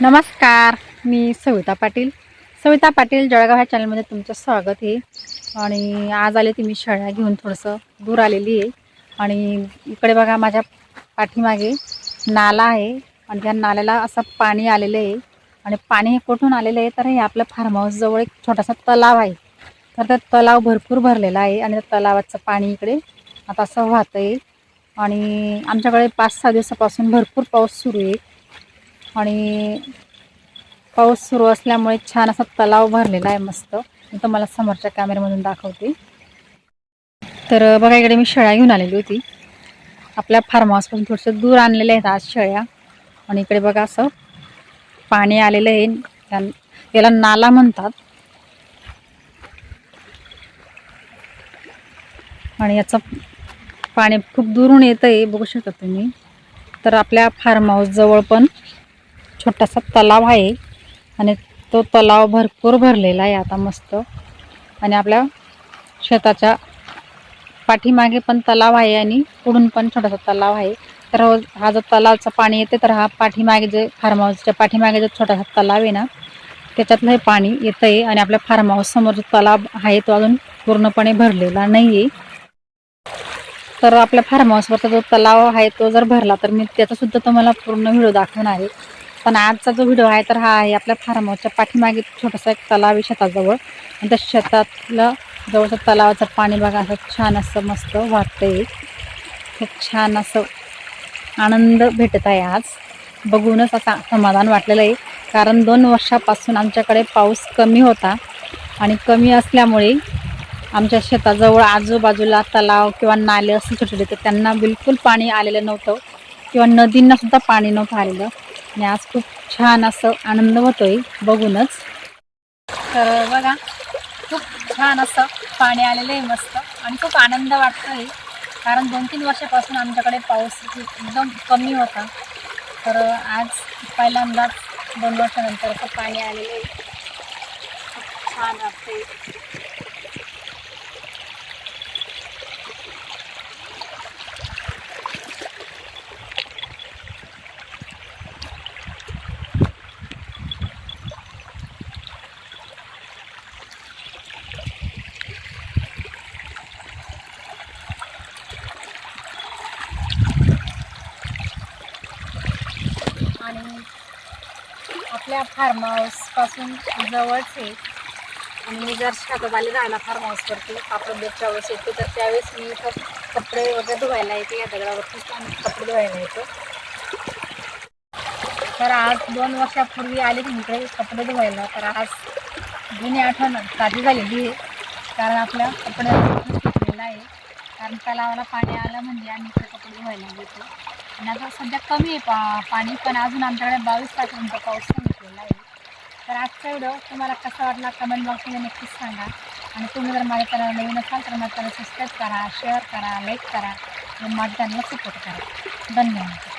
नमस्कार मी सविता पाटील. सविता पाटील जळगाव ह्या चॅनलमध्ये तुमचं स्वागत आहे. आणि आज आले ती मी शेळ्या घेऊन थोडंसं दूर आलेली आहे. आणि इकडे बघा माझ्या पाठीमागे नाला आहे आणि त्या नाल्याला असं पाणी आलेलं आहे. आणि पाणी हे कुठून आलेलं आहे? तर हे आपलं फार्म हाऊसजवळ एक छोटासा तलाव आहे. तर त्या तलाव भरपूर भरलेला आहे आणि त्या तलावाचं पाणी इकडे आता असं वाहतं आहे आणि आमच्याकडे पाच सहा दिवसापासून भरपूर पाऊस सुरू आहे. आणि पाऊस सुरू असल्यामुळे छान असा तलाव भरलेला आहे मस्त. मी तुम्हाला समोरच्या कॅमेऱ्यामधून दाखवते. तर बघा इकडे मी शेळ्या घेऊन आलेली होती. आपल्या फार्म हाऊसपासून थोडंसं दूर आणलेले आहेत आज शेळ्या. आणि इकडे बघा असं पाणी आलेलं आहे. त्या- याला नाला म्हणतात. आणि याचं पाणी खूप दुरून येतं आहे बघू शकता तुम्ही. तर आपल्या फार्म हाऊस जवळ पण छोटासा तलाव आहे. आणि तो तलाव भरपूर भरलेला आहे आता मस्त. आणि आपल्या शेताच्या पाठीमागे पण तलाव आहे आणि पुढून पण छोटासा तलाव आहे. तर हो, हा जो तलावचं पाणी येते तर हा पाठीमागे जे फार्म हाऊसच्या पाठीमागे जो छोटासा तलाव आहे ना त्याच्यातलं हे पाणी येतं आहे आणि आपल्या फार्म हाऊससमोर जो तलाव आहे तो अजून पूर्णपणे भरलेला नाही आहे तर आपल्या फार्म हाऊसवरचा जो तलाव आहे तो जर भरला तर मी त्याचासुद्धा तुम्हाला पूर्ण व्हिडिओ दाखवणार आहे. पण आजचा जो व्हिडिओ आहे तर हा आहे आपल्या फार्म हाऊसच्या पाठीमागे छोटासा एक तलाव आहे शेताजवळ. आणि त्या शेतातलं जवळचं तलावाचं पाणी बघा असं छान असं मस्त वाटतंय खूप छान असं आनंद भेटत आहे आज. बघूनच असा समाधान वाटलेलं आहे. कारण दोन वर्षापासून आमच्याकडे पाऊस कमी होता आणि कमी असल्यामुळे आमच्या शेताजवळ आजूबाजूला तलाव किंवा नाले असं छोटे छोटे तर त्यांना बिलकुल पाणी आलेलं नव्हतं. किंवा नदींनासुद्धा पाणी नव्हतं आलेलं. आणि आज खूप छान असं आनंद होतोय बघूनच. तर बघा खूप छान असं पाणी आलेलं आहे मस्त आणि खूप आनंद वाटतोय. कारण दोन तीन वर्षापासून आमच्याकडे पाऊस एकदम कमी होता. तर आज पहिल्यांदाच दोन वर्षानंतर असं पाणी आलेलं आहे. खूप छान वाटतंय आणि आपल्या फार्म हाऊसपासून जवळच आहे. आणि मी जर शाकोबाली आले राहायला फार्म हाऊसवरती कापड बेटच्या वेळेस येते तर त्यावेळेस मी इथं कपडे वगैरे धुवायला येते. या दगडावरतीच आम्ही कपडे धुवायला येतो. तर आज दोन वर्षापूर्वी आले की इकडे कपडे धुवायला. तर आज जुनी आठवण ताजी झालेली आहे. कारण आपल्या कपडे आहे. कारण तलावाला पाणी आलं म्हणजे आम्ही इकडे कपडे धुवायला येतो आणि आता सध्या कमी आहे पा पाणी पण अजून आमच्याकडे बावीस तारखेनंतर पाऊस सांगितलेला आहे. तर आजचा व्हिडिओ तुम्हाला कसा वाटला कमेंट बॉक्समध्ये नक्कीच सांगा. आणि तुम्ही जर माझ्या चॅनल नवीन असाल तर माझ्या चॅनल सबस्क्राईब करा शेअर करा लाईक करा. आणि माझ्या चॅनलला सपोर्ट करा. धन्यवाद.